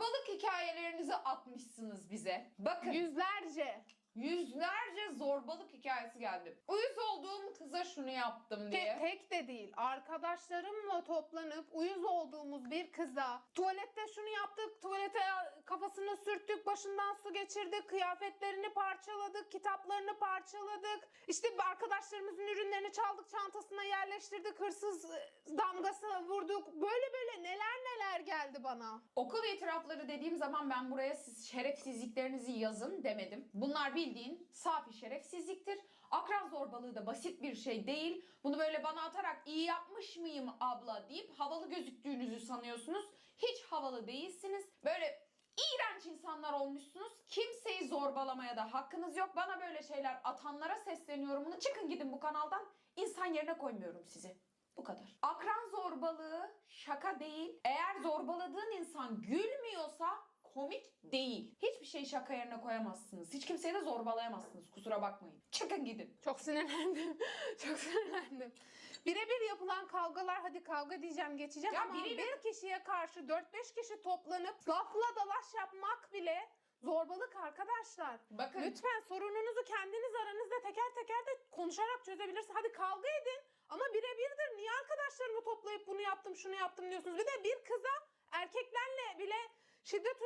Zorbalık hikayelerinizi atmışsınız bize. Bakın Yüzlerce. Yüzlerce zorbalık hikayesi geldi. Uyuz olduğum kıza şunu yaptım diye. Te- tek de değil. Arkadaşlarımla toplanıp uyuz olduğumuz bir kıza tuvalette şunu yaptık, tuvalete kafasını sürttük, başından su geçirdik, kıyafetlerini parçaladık, kitaplarını parçaladık. İşte arkadaşlarımızın ürünlerini çaldık, çantasına yerleştirdik, hırsız e, damgası vurduk. Böyle böyle neler neler geldi bana. Okul itirafları dediğim zaman ben buraya siz şerefsizliklerinizi yazın demedim. Bunlar bildiğin safi şerefsizliktir. Akran zorbalığı da basit bir şey değil. Bunu böyle bana atarak iyi yapmış mıyım abla deyip havalı gözüktüğünüzü sanıyorsunuz. Hiç havalı değilsiniz. Böyle iğrenç insanlar olmuşsunuz. Kimseyi zorbalamaya da hakkınız yok. Bana böyle şeyler atanlara sesleniyorum. Bunu çıkın gidin bu kanaldan. İnsan yerine koymuyorum sizi. Bu kadar. Akran zorbalığı şaka değil. Eğer zorbaladığın insan gülmüyorsa komik değil. Hiçbir şeyi şaka yerine koyamazsınız. Hiç kimseyi de zorbalayamazsınız. Kusura bakmayın. Çıkın gidin. Çok sinirlendim. Çok sinirlendim. Birebir yapılan kavgalar hadi kavga diyeceğim geçeceğim Ya ama biriyle- bir kişiye karşı 4-5 kişi toplanıp lafla dalaş yapmak bile zorbalık arkadaşlar. Bakın. Lütfen sorununuzu kendiniz aranızda teker teker de konuşarak çözebilirsiniz. Hadi kavga edin ama birebirdir. Niye arkadaşlarımı toplayıp bunu yaptım şunu yaptım diyorsunuz? Bir de bir kıza erkeklerle bile şiddet